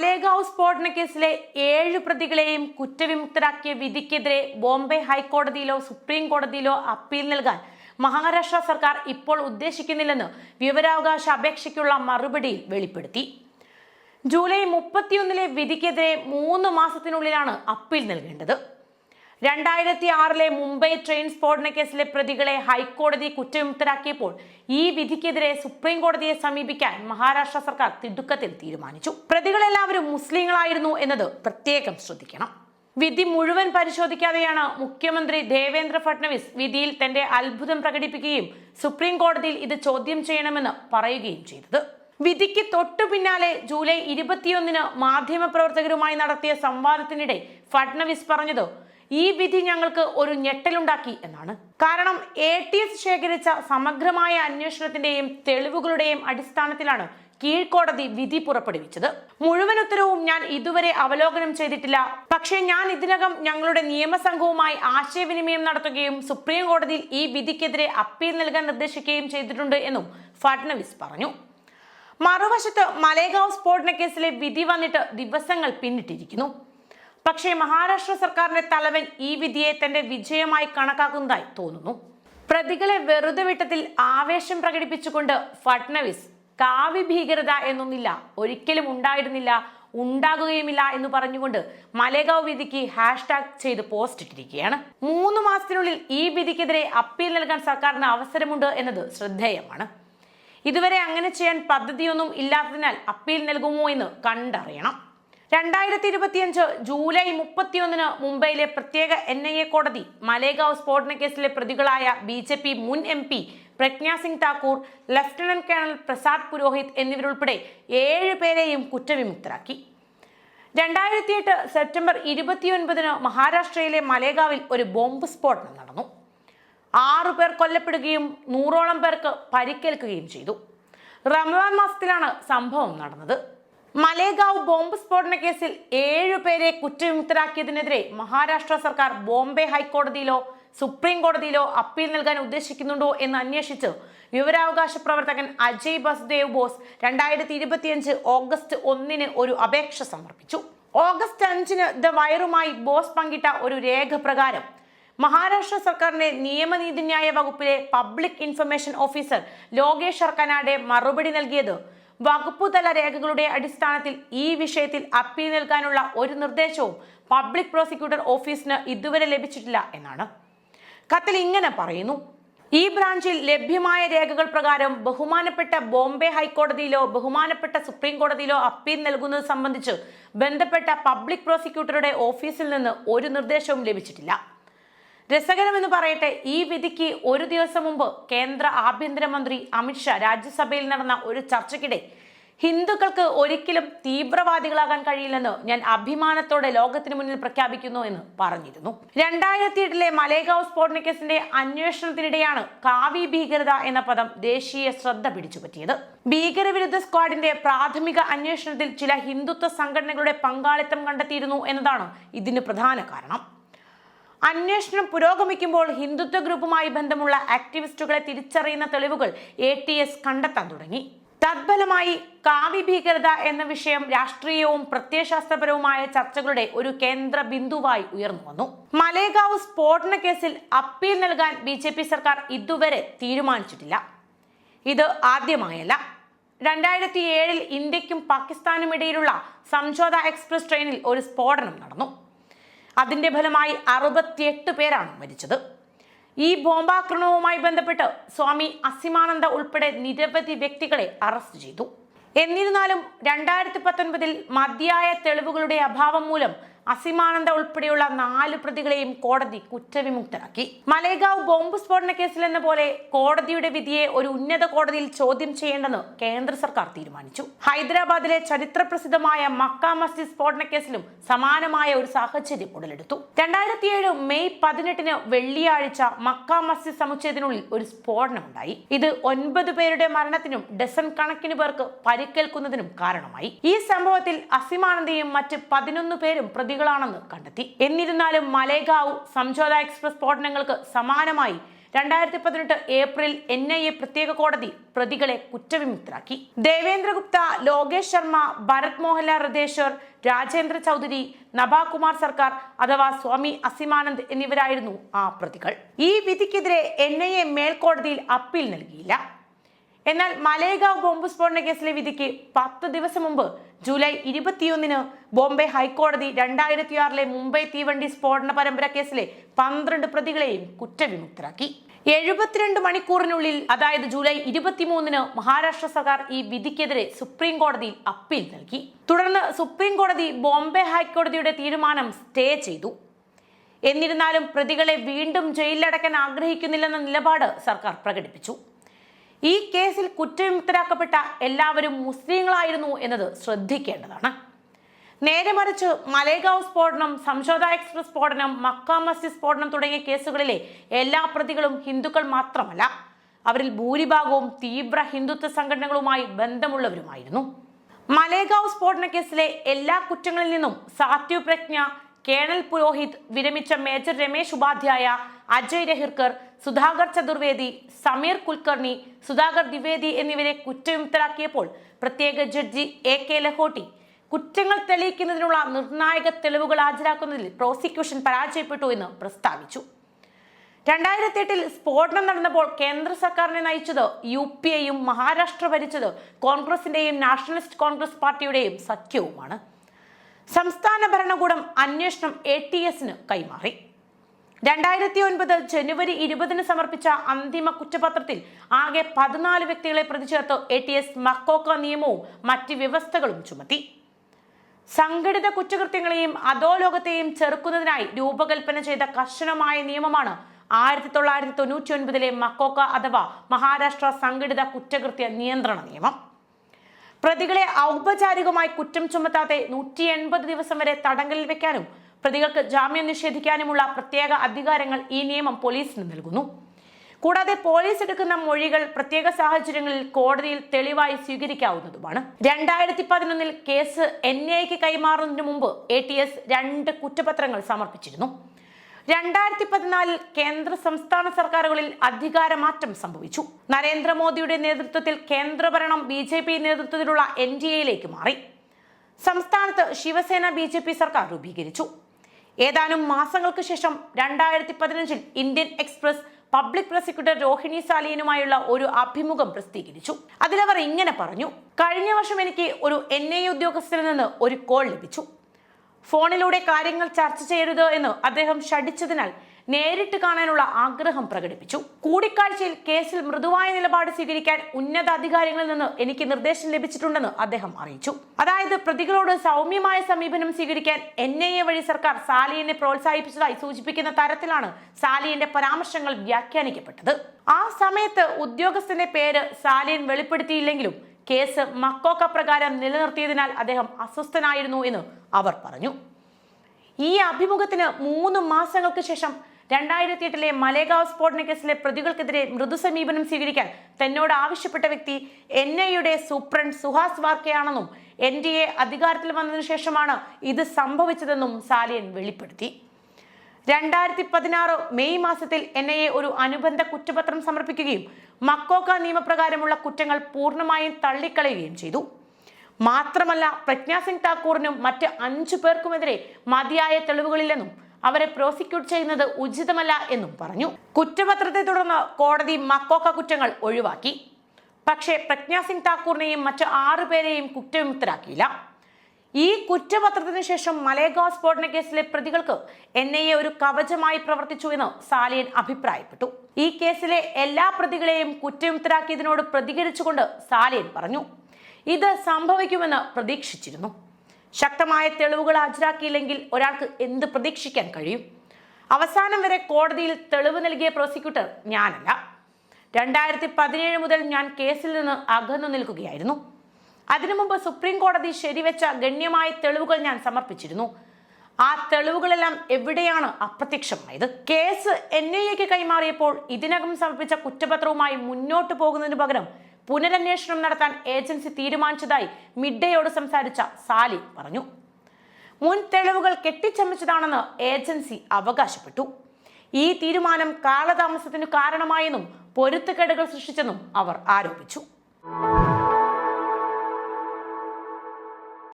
മലേഗാവ് സ്ഫോടന കേസിലെ ഏഴ് പ്രതികളെയും കുറ്റവിമുക്തരാക്കിയ വിധിക്കെതിരെ ബോംബെ ഹൈക്കോടതിയിലോ സുപ്രീം കോടതിയിലോ അപ്പീൽ നൽകാൻ മഹാരാഷ്ട്ര സർക്കാർ ഇപ്പോൾ ഉദ്ദേശിക്കുന്നില്ലെന്ന് വിവരാവകാശ അപേക്ഷയ്ക്കുള്ള മറുപടി വെളിപ്പെടുത്തി. ജൂലൈ മുപ്പത്തിയൊന്നിലെ വിധിക്കെതിരെ മൂന്ന് മാസത്തിനുള്ളിലാണ് അപ്പീൽ നൽകേണ്ടത്. രണ്ടായിരത്തി ആറിലെ മുംബൈ ട്രെയിൻ സ്ഫോടന കേസിലെ പ്രതികളെ ഹൈക്കോടതി കുറ്റവിമുക്തരാക്കിയപ്പോൾ ഈ വിധിക്കെതിരെ സുപ്രീം കോടതിയെ സമീപിക്കാൻ മഹാരാഷ്ട്ര സർക്കാർ തിടുക്കത്തിൽ തീരുമാനിച്ചു. പ്രതികളെല്ലാവരും മുസ്ലിങ്ങളായിരുന്നു എന്നത് പ്രത്യേകം ശ്രദ്ധിക്കണം. വിധി മുഴുവൻ പരിശോധിക്കാതെയാണ് മുഖ്യമന്ത്രി ദേവേന്ദ്ര ഫട്നവിസ് വിധിയിൽ തന്റെ അത്ഭുതം പ്രകടിപ്പിക്കുകയും സുപ്രീം കോടതിയിൽ ഇത് ചോദ്യം ചെയ്യണമെന്ന് പറയുകയും ചെയ്തത്. വിധിക്ക് തൊട്ടു പിന്നാലെ ജൂലൈ ഇരുപത്തിയൊന്നിന് മാധ്യമപ്രവർത്തകരുമായി നടത്തിയ സംവാദത്തിനിടെ ഫട്നവിസ് പറഞ്ഞത് ഈ വിധി ഞങ്ങൾക്ക് ഒരു ഞെട്ടലുണ്ടാക്കി എന്നാണ്. കാരണം എ ടി എസ് ശേഖരിച്ച സമഗ്രമായ അന്വേഷണത്തിന്റെയും തെളിവുകളുടെയും അടിസ്ഥാനത്തിലാണ് കീഴ്ക്കോടതി വിധി പുറപ്പെടുവിച്ചത്. മുഴുവൻ ഉത്തരവും ഞാൻ ഇതുവരെ അവലോകനം ചെയ്തിട്ടില്ല. പക്ഷേ ഞാൻ ഇതിനകം ഞങ്ങളുടെ നിയമസംഘവുമായി ആശയവിനിമയം നടത്തുകയും സുപ്രീം കോടതിയിൽ ഈ വിധിക്കെതിരെ അപ്പീൽ നൽകാൻ നിർദ്ദേശിക്കുകയും ചെയ്തിട്ടുണ്ട് എന്നും ഫഡ്നവിസ് പറഞ്ഞു. മറുവശത്ത് മലേഗാവ് സ്ഫോടന കേസിലെ വിധി വന്നിട്ട് ദിവസങ്ങൾ പിന്നിട്ടിരിക്കുന്നു. പക്ഷേ മഹാരാഷ്ട്ര സർക്കാരിന്റെ തലവൻ ഈ വിധിയെ തന്റെ വിജയമായി കണക്കാക്കുന്നതായി തോന്നുന്നു. പ്രതികളെ വെറുതെ വിട്ടതിൽ ആവേശം പ്രകടിപ്പിച്ചുകൊണ്ട് ഫട്നവിസ് കാവ്യ ഭീകരത എന്നൊന്നില്ല ഒരിക്കലും ഉണ്ടായിരുന്നില്ല ഉണ്ടാകുകയുമില്ല എന്ന് പറഞ്ഞുകൊണ്ട് മലേഗാവ് വിധിക്ക് ഹാഷ്ടാഗ് ചെയ്ത് പോസ്റ്റ് ഇട്ടിരിക്കുകയാണ്. മൂന്ന് മാസത്തിനുള്ളിൽ ഈ വിധിക്കെതിരെ അപ്പീൽ നൽകാൻ സർക്കാരിന് അവസരമുണ്ട് എന്നത് ശ്രദ്ധേയമാണ്. ഇതുവരെ അങ്ങനെ ചെയ്യാൻ പദ്ധതിയൊന്നും ഇല്ലാത്തതിനാൽ അപ്പീൽ നൽകുമോ എന്ന് കണ്ടറിയണം. രണ്ടായിരത്തി ഇരുപത്തിയഞ്ച് ജൂലൈ മുപ്പത്തിയൊന്നിന് മുംബൈയിലെ പ്രത്യേക എൻ ഐ എ കോടതി മലേഗാവ് സ്ഫോടന കേസിലെ പ്രതികളായ ബി ജെ പി മുൻ M P Pragya Singh Thakur lieutenant colonel Prasad Purohit എന്നിവരുൾപ്പെടെ ഏഴ് പേരെയും കുറ്റവിമുക്തരാക്കി. രണ്ടായിരത്തി എട്ട് സെപ്റ്റംബർ ഇരുപത്തിയൊൻപതിന് മഹാരാഷ്ട്രയിലെ മലേഗാവിൽ ഒരു ബോംബ് സ്ഫോടനം നടന്നു. ആറു പേർ കൊല്ലപ്പെടുകയും നൂറോളം പേർക്ക് പരിക്കേൽക്കുകയും ചെയ്തു. റമദാൻ മാസത്തിലാണ് സംഭവം നടന്നത്. മലേഗാവ് ബോംബ് സ്ഫോടന കേസിൽ ഏഴുപേരെ കുറ്റവിമുക്തരാക്കിയതിനെതിരെ മഹാരാഷ്ട്ര സർക്കാർ ബോംബെ ഹൈക്കോടതിയിലോ സുപ്രീം കോടതിയിലോ അപ്പീൽ നൽകാൻ ഉദ്ദേശിക്കുന്നുണ്ടോ എന്ന് അന്വേഷിച്ച് വിവരാവകാശ പ്രവർത്തകൻ അജയ് ബസ്ദേവ് ബോസ് രണ്ടായിരത്തി ഇരുപത്തിയഞ്ച് ഓഗസ്റ്റ് ഒന്നിന് ഒരു അപേക്ഷ സമർപ്പിച്ചു. ഓഗസ്റ്റ് അഞ്ചിന് ദ വയറുമായി ബോസ് പങ്കിട്ട ഒരു രേഖ പ്രകാരം മഹാരാഷ്ട്ര സർക്കാരിന്റെ നിയമനീതിന്യായ വകുപ്പിലെ പബ്ലിക് ഇൻഫർമേഷൻ ഓഫീസർ ലോകേഷ് അർക്കനാടെ മറുപടി നൽകിയത് വകുപ്പുതല രേഖകളുടെ അടിസ്ഥാനത്തിൽ ഈ വിഷയത്തിൽ അപ്പീൽ നൽകാനുള്ള ഒരു നിർദ്ദേശവും പബ്ലിക് പ്രോസിക്യൂട്ടർ ഓഫീസിന് ഇതുവരെ ലഭിച്ചിട്ടില്ല എന്നാണ്. കത്തിൽ ഇങ്ങനെ പറയുന്നു. ഈ ബ്രാഞ്ചിൽ ലഭ്യമായ രേഖകൾ പ്രകാരം ബഹുമാനപ്പെട്ട ബോംബെ ഹൈക്കോടതിയിലോ ബഹുമാനപ്പെട്ട സുപ്രീം കോടതിയിലോ അപ്പീൽ നൽകുന്നത് സംബന്ധിച്ച് ബന്ധപ്പെട്ട പബ്ലിക് പ്രോസിക്യൂട്ടറുടെ ഓഫീസിൽ നിന്ന് ഒരു നിർദ്ദേശവും ലഭിച്ചിട്ടില്ല. രസകരമെന്ന് പറയട്ടെ ഈ വിധിക്ക് ഒരു ദിവസം മുമ്പ് കേന്ദ്ര ആഭ്യന്തരമന്ത്രി അമിത്ഷാ രാജ്യസഭയിൽ നടന്ന ഒരു ചർച്ചയ്ക്കിടെ ഹിന്ദുക്കൾക്ക് ഒരിക്കലും തീവ്രവാദികളാകാൻ കഴിയില്ലെന്ന് ഞാൻ അഭിമാനത്തോടെ ലോകത്തിന് മുന്നിൽ പ്രഖ്യാപിക്കുന്നു എന്ന് പറഞ്ഞിരുന്നു. രണ്ടായിരത്തി എട്ടിലെ മലേഗാവ് സ്ഫോടന കേസിന്റെ അന്വേഷണത്തിനിടെയാണ് കാവി ഭീകരത എന്ന പദം ദേശീയ ശ്രദ്ധ പിടിച്ചുപറ്റിയത്. ഭീകരവിരുദ്ധ സ്ക്വാഡിന്റെ പ്രാഥമിക അന്വേഷണത്തിൽ ചില ഹിന്ദുത്വ സംഘടനകളുടെ പങ്കാളിത്തം കണ്ടെത്തിയിരുന്നു എന്നതാണ് ഇതിന് പ്രധാന കാരണം. അന്വേഷണം പുരോഗമിക്കുമ്പോൾ ഹിന്ദുത്വ ഗ്രൂപ്പുമായി ബന്ധമുള്ള ആക്ടിവിസ്റ്റുകളെ തിരിച്ചറിയുന്ന തെളിവുകൾ എ ടി എസ് കണ്ടെത്താൻ തുടങ്ങി. തത്ഫലമായി കാവി ഭീകരത എന്ന വിഷയം രാഷ്ട്രീയവും പ്രത്യയശാസ്ത്രപരവുമായ ചർച്ചകളുടെ ഒരു കേന്ദ്ര ബിന്ദുവായി ഉയർന്നു വന്നു. മലേഗാവ് സ്ഫോടന കേസിൽ അപ്പീൽ നൽകാൻ ബി ജെ പി സർക്കാർ ഇതുവരെ തീരുമാനിച്ചിട്ടില്ല. ഇത് ആദ്യമായല്ല. രണ്ടായിരത്തി ഏഴിൽ ഇന്ത്യക്കും പാകിസ്ഥാനും ഇടയിലുള്ള സംജോത എക്സ്പ്രസ് ട്രെയിനിൽ ഒരു സ്ഫോടനം നടന്നു. അതിന്റെ ഫലമായി അറുപത്തിയെട്ട് പേരാണ് മരിച്ചത്. ഈ ബോംബാക്രമണവുമായി ബന്ധപ്പെട്ട് സ്വാമി അസിമാനന്ദ ഉൾപ്പെടെ നിരവധി വ്യക്തികളെ അറസ്റ്റ് ചെയ്തു. എന്നിരുന്നാലും രണ്ടായിരത്തി പത്തൊൻപതിൽ മതിയായ തെളിവുകളുടെ അഭാവം മൂലം അസിമാനന്ദ ഉൾപ്പെടെയുള്ള നാല് പ്രതികളെയും കോടതി കുറ്റവിമുക്തരാക്കി. മലേഗാവ് ബോംബ് സ്ഫോടന കേസിൽ എന്ന പോലെ കോടതിയുടെ വിധിയെ ഒരു ഉന്നത കോടതിയിൽ ചോദ്യം ചെയ്യേണ്ടെന്ന് കേന്ദ്ര സർക്കാർ തീരുമാനിച്ചു. ഹൈദരാബാദിലെ ചരിത്ര പ്രസിദ്ധമായ മക്ക മസ്ജിദ് സ്ഫോടന കേസിലും സമാനമായ ഒരു സാഹചര്യം ഉടലെടുത്തു. രണ്ടായിരത്തി ഏഴ് മെയ് പതിനെട്ടിന് വെള്ളിയാഴ്ച മക്ക മസ്ജിദ് സമുച്ചയത്തിനുള്ളിൽ ഒരു സ്ഫോടനം ഉണ്ടായി ഇത് ഒൻപത് പേരുടെ മരണത്തിനും ഡസൺ കണക്കിന് പേർക്ക് പരിക്കേൽക്കുന്നതിനും കാരണമായി. ഈ സംഭവത്തിൽ അസിമാനന്ദയും മറ്റ് പതിനൊന്ന് പേരും പ്രതികളാണെന്ന് കണ്ടെത്തി. എന്നിരുന്നാലും മലേഗാവ് സംജോത എക്സ്പ്രസ് സ്ഫോടനങ്ങൾക്ക് സമാനമായി രണ്ടായിരത്തി പതിനെട്ട് ഏപ്രിൽ എൻ ഐ എ പ്രത്യേക കോടതി പ്രതികളെ കുറ്റവിമുക്തരാക്കി. ദേവേന്ദ്രഗുപ്ത ലോകേഷ് ശർമ്മ ഭരത് മോഹൻലാൽ രതേശ്വർ രാജേന്ദ്ര ചൗധരി നഭാകുമാർ സർക്കാർ അഥവാ സ്വാമി അസിമാനന്ദ് എന്നിവരായിരുന്നു ആ പ്രതികൾ. ഈ വിധിക്കെതിരെ എൻ ഐ എ മേൽക്കോടതിയിൽ അപ്പീൽ നൽകിയില്ല. എന്നാൽ മലേഗാവ് ബോംബ് സ്ഫോടന കേസിലെ വിധിക്ക് പത്ത് ദിവസം മുമ്പ് ജൂലൈ ഇരുപത്തിയൊന്നിന് ബോംബെ ഹൈക്കോടതി രണ്ടായിരത്തി ആറിലെ മുംബൈ തീവണ്ടി സ്ഫോടന പരമ്പര കേസിലെ പന്ത്രണ്ട് പ്രതികളെയും കുറ്റവിമുക്തരാക്കി. എഴുപത്തിരണ്ട് മണിക്കൂറിനുള്ളിൽ അതായത് ജൂലൈ ഇരുപത്തിമൂന്നിന് മഹാരാഷ്ട്ര സർക്കാർ ഈ വിധിക്കെതിരെ സുപ്രീം കോടതിയിൽ അപ്പീൽ നൽകി. തുടർന്ന് സുപ്രീം കോടതി ബോംബെ ഹൈക്കോടതിയുടെ തീരുമാനം സ്റ്റേ ചെയ്തു. എന്നിരുന്നാലും പ്രതികളെ വീണ്ടും ജയിലിലടക്കാൻ ആഗ്രഹിക്കുന്നില്ലെന്ന നിലപാട് സർക്കാർ പ്രകടിപ്പിച്ചു. ഈ കേസിൽ കുറ്റവിമുക്തരാക്കപ്പെട്ട എല്ലാവരും മുസ്ലിങ്ങളായിരുന്നു എന്നത് ശ്രദ്ധിക്കേണ്ടതാണ്. നേരെ മറിച്ച് മലേഗാവ് സ്ഫോടനം സംശോധ എക്സ്പ്രസ് സ്ഫോടനം മക്ക മസ്ജിദ് സ്ഫോടനം തുടങ്ങിയ കേസുകളിലെ എല്ലാ പ്രതികളും ഹിന്ദുക്കൾ മാത്രമല്ല അവരിൽ ഭൂരിഭാഗവും തീവ്ര ഹിന്ദുത്വ സംഘടനകളുമായി ബന്ധമുള്ളവരുമായിരുന്നു. മലേഗാവ് സ്ഫോടന കേസിലെ എല്ലാ കുറ്റങ്ങളിൽ നിന്നും സാത്വ പ്രജ്ഞ കേണൽ പുരോഹിത് വിരമിച്ച മേജർ രമേശ് ഉപാധ്യായ അജയ് രഹിർക്കർ സുധാകർ ചതുർവേദി സമീർ കുൽക്കർണി സുധാകർ ദ്വിവേദി എന്നിവരെ കുറ്റവിമുക്തരാക്കിയപ്പോൾ പ്രത്യേക ജഡ്ജി എ കെ ലഹോട്ടി. കുറ്റങ്ങൾ തെളിയിക്കുന്നതിനുള്ള നിർണായക തെളിവുകൾ ഹാജരാക്കുന്നതിൽ പ്രോസിക്യൂഷൻ പരാജയപ്പെട്ടു എന്ന് പ്രസ്താവിച്ചു. രണ്ടായിരത്തി എട്ടിൽ സ്ഫോടനം നടന്നപ്പോൾ കേന്ദ്ര സർക്കാരിനെ നയിച്ചത് യു പി എയും മഹാരാഷ്ട്ര ഭരിച്ചത് കോൺഗ്രസിന്റെയും നാഷണലിസ്റ്റ് കോൺഗ്രസ് പാർട്ടിയുടെയും സഖ്യവുമാണ്. സംസ്ഥാന ഭരണകൂടം അന്വേഷണം എ ടി എസിന് കൈമാറി. രണ്ടായിരത്തി ഒൻപത് ജനുവരി ഇരുപതിന് സമർപ്പിച്ച അന്തിമ കുറ്റപത്രത്തിൽ ആകെ പതിനാല് വ്യക്തികളെ പ്രതി ചേർത്ത് എ ടി എസ് മക്കോക്ക നിയമവും മറ്റ് വ്യവസ്ഥകളും ചുമത്തി. സംഘടിത കുറ്റകൃത്യങ്ങളെയും അധോലോകത്തെയും ചെറുക്കുന്നതിനായി രൂപകൽപ്പന ചെയ്ത കർശനമായ നിയമമാണ് ആയിരത്തി തൊള്ളായിരത്തി തൊണ്ണൂറ്റി ഒൻപതിലെ മക്കോക്ക അഥവാ മഹാരാഷ്ട്ര സംഘടിത കുറ്റകൃത്യ നിയന്ത്രണ നിയമം. പ്രതികളെ ഔപചാരികമായി കുറ്റം ചുമത്താതെ നൂറ്റി എൺപത് ദിവസം വരെ തടങ്കലിൽ വെക്കാനും പ്രതികൾക്ക് ജാമ്യം നിഷേധിക്കാനുമുള്ള പ്രത്യേക അധികാരങ്ങൾ ഈ നിയമം പോലീസിന് നൽകുന്നു. കൂടാതെ പോലീസ് എടുക്കുന്ന മൊഴികൾ പ്രത്യേക സാഹചര്യങ്ങളിൽ കോടതിയിൽ തെളിവായി സ്വീകരിക്കാവുന്നതുമാണ്. രണ്ടായിരത്തി പതിനൊന്നിൽ കേസ് എൻ ഐക്ക് കൈമാറുന്നതിന് മുമ്പ് എ ടി എസ് രണ്ട് കുറ്റപത്രങ്ങൾ സമർപ്പിച്ചിരുന്നു. രണ്ടായിരത്തി പതിനാലിൽ കേന്ദ്ര സംസ്ഥാന സർക്കാരുകളിൽ അധികാരമാറ്റം സംഭവിച്ചു. നരേന്ദ്രമോദിയുടെ നേതൃത്വത്തിൽ കേന്ദ്രഭരണം ബി ജെ പി നേതൃത്വത്തിലുള്ള എൻ ഡി എയിലേക്ക് മാറി. സംസ്ഥാനത്ത് ശിവസേന ബി ജെ പി സർക്കാർ രൂപീകരിച്ചു. ഏതാനും മാസങ്ങൾക്ക് ശേഷം രണ്ടായിരത്തി പതിനഞ്ചിൽ Indian Express public prosecutor Rohini സാലിയനുമായുള്ള ഒരു അഭിമുഖം പ്രസിദ്ധീകരിച്ചു. അതിലവർ ഇങ്ങനെ പറഞ്ഞു കഴിഞ്ഞ വർഷം എനിക്ക് ഒരു എൻ ഐ ഉദ്യോഗസ്ഥരിൽ നിന്ന് ഒരു കോൾ ലഭിച്ചു. ഫോണിലൂടെ കാര്യങ്ങൾ ചർച്ച ചെയ്യരുത് എന്ന് അദ്ദേഹം ഷടിച്ചതിനാൽ നേരിട്ട് കാണാനുള്ള ആഗ്രഹം പ്രകടിപ്പിച്ചു. കൂടിക്കാഴ്ചയിൽ കേസിൽ മൃദുവായ നിലപാട് സ്വീകരിക്കാൻ ഉന്നത അധികാരികളിൽ നിന്ന് എനിക്ക് നിർദ്ദേശം ലഭിച്ചിട്ടുണ്ടെന്ന് അദ്ദേഹം അറിയിച്ചു. അതായത് പ്രതികളോട് സൗമ്യമായ സമീപനം സ്വീകരിക്കാൻ എൻ ഐ എ വഴി സർക്കാർ സാലിയനെ പ്രോത്സാഹിപ്പിച്ചതായി സൂചിപ്പിക്കുന്ന തരത്തിലാണ് സാലിയന്റെ പരാമർശങ്ങൾ വ്യാഖ്യാനിക്കപ്പെട്ടത്. ആ സമയത്ത് ഉദ്യോഗസ്ഥന്റെ പേര് സാലിയൻ വെളിപ്പെടുത്തിയില്ലെങ്കിലും കേസ് മക്കോക്ക പ്രകാരം നിലനിർത്തിയതിനാൽ അദ്ദേഹം അസ്വസ്ഥനായിരുന്നു എന്ന് അവർ പറഞ്ഞു. ഈ അഭിമുഖത്തിന് മൂന്ന് മാസങ്ങൾക്ക് ശേഷം രണ്ടായിരത്തി എട്ടിലെ മലേഗാവ് സ്ഫോടന കേസിലെ പ്രതികൾക്കെതിരെ മൃദു സമീപനം സ്വീകരിക്കാൻ തന്നോട് ആവശ്യപ്പെട്ട വ്യക്തി എൻ ഐയുടെ സൂപ്രണ്ട് സുഹാസ് വാർക്കയാണെന്നും എൻ ഡി എ അധികാരത്തിൽ വന്നതിനു ശേഷമാണ് ഇത് സംഭവിച്ചതെന്നും സാലിയൻ വെളിപ്പെടുത്തി. രണ്ടായിരത്തി പതിനാറ് മെയ് മാസത്തിൽ എൻ ഐ എ ഒരു അനുബന്ധ കുറ്റപത്രം സമർപ്പിക്കുകയും മക്കോക്ക നിയമപ്രകാരമുള്ള കുറ്റങ്ങൾ പൂർണമായും തള്ളിക്കളയുകയും ചെയ്തു. മാത്രമല്ല പ്രജ്ഞാ സിംഗ് താക്കൂറിനും മറ്റ് അഞ്ചു പേർക്കുമെതിരെ മതിയായ തെളിവുകളില്ലെന്നും അവരെ പ്രോസിക്യൂട്ട് ചെയ്യുന്നത് ഉചിതമല്ല എന്നും പറഞ്ഞു. കുറ്റപത്രത്തെ തുടർന്ന് കോടതി മക്കോക്ക കുറ്റങ്ങൾ ഒഴിവാക്കി. പക്ഷേ പ്രജ്ഞാ സിംഗ് താക്കൂറിനെയും മറ്റ് ആറു പേരെയും കുറ്റവിമുക്തരാക്കിയില്ല. ഈ കുറ്റപത്രത്തിന് ശേഷം മലേഗാവ് സ്ഫോടന കേസിലെ പ്രതികൾക്ക് എൻ ഐ എ ഒരു കവചമായി പ്രവർത്തിച്ചു എന്ന് സാലിയൻ അഭിപ്രായപ്പെട്ടു. ഈ കേസിലെ എല്ലാ പ്രതികളെയും കുറ്റവിമുക്തരാക്കിയതിനോട് പ്രതികരിച്ചുകൊണ്ട് സാലിയൻ പറഞ്ഞു. ഇത് സംഭവിക്കുമെന്ന് പ്രതീക്ഷിച്ചിരുന്നു. ശക്തമായ തെളിവുകൾ ഹാജരാക്കിയില്ലെങ്കിൽ ഒരാൾക്ക് എന്ത് പ്രതീക്ഷിക്കാൻ കഴിയും? അവസാനം വരെ കോടതിയിൽ തെളിവ് നൽകിയ പ്രോസിക്യൂട്ടർ ഞാനല്ല. രണ്ടായിരത്തി പതിനേഴ് മുതൽ ഞാൻ കേസിൽ നിന്ന് അകന്നു നിൽക്കുകയായിരുന്നു. അതിനു മുമ്പ് സുപ്രീം കോടതി ശരിവെച്ച ഗണ്യമായ തെളിവുകൾ ഞാൻ സമർപ്പിച്ചിരുന്നു. ആ തെളിവുകളെല്ലാം എവിടെയാണ് അപ്രത്യക്ഷമായത്? കേസ് എൻ കൈമാറിയപ്പോൾ ഇതിനകം സമർപ്പിച്ച കുറ്റപത്രവുമായി മുന്നോട്ട് പോകുന്നതിന് പകരം പുനരന്വേഷണം നടത്താൻ ഏജൻസി തീരുമാനിച്ചതായി മിഡ്ഡയോട് സംസാരിച്ച സാലി പറഞ്ഞു. മുൻ തെളിവുകൾ കെട്ടിച്ചമച്ചതാണെന്ന് ഏജൻസി അവകാശപ്പെട്ടു. ഈ തീരുമാനം കാലതാമസത്തിന് കാരണമായെന്നും പൊരുത്തക്കേടുകൾ സൃഷ്ടിച്ചെന്നും അവർ ആരോപിച്ചു.